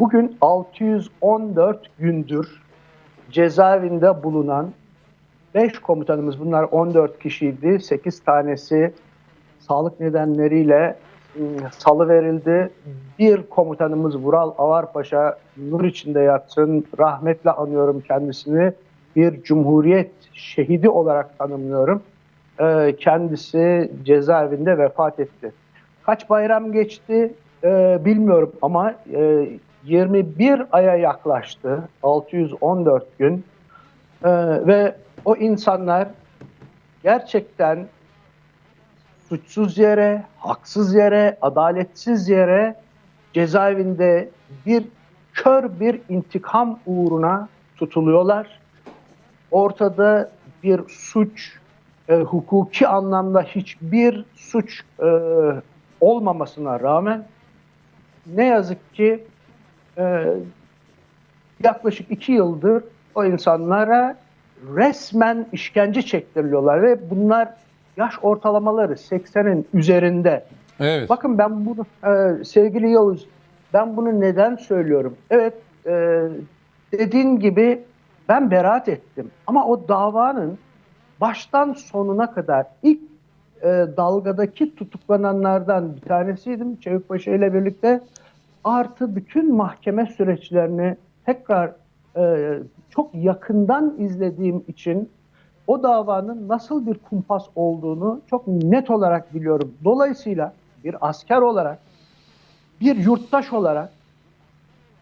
Bugün 614 gündür cezaevinde bulunan 5 komutanımız bunlar 14 kişiydi. 8 tanesi sağlık nedenleriyle ıı, salı verildi. Bir komutanımız Vural Avarpaşa nur içinde yatsın. Rahmetle anıyorum kendisini. Bir cumhuriyet şehidi olarak tanımlıyorum. Ee, kendisi cezaevinde vefat etti. Kaç bayram geçti e, bilmiyorum ama e, 21 aya yaklaştı. 614 gün. Ee, ve o insanlar gerçekten suçsuz yere, haksız yere, adaletsiz yere cezaevinde bir kör bir intikam uğruna tutuluyorlar. Ortada bir suç, e, hukuki anlamda hiçbir suç e, olmamasına rağmen ne yazık ki e, yaklaşık iki yıldır o insanlara resmen işkence çektiriliyorlar ve bunlar yaş ortalamaları 80'in üzerinde. Evet. Bakın ben bunu e, sevgili Yavuz ben bunu neden söylüyorum? Evet e, dediğin gibi ben beraat ettim ama o davanın baştan sonuna kadar ilk e, dalgadaki tutuklananlardan bir tanesiydim Çevikpaşa ile birlikte artı bütün mahkeme süreçlerini tekrar e, çok yakından izlediğim için o davanın nasıl bir kumpas olduğunu çok net olarak biliyorum. Dolayısıyla bir asker olarak, bir yurttaş olarak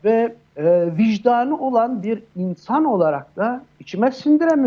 ve e, vicdanı olan bir insan olarak da içime sindiremiyorum.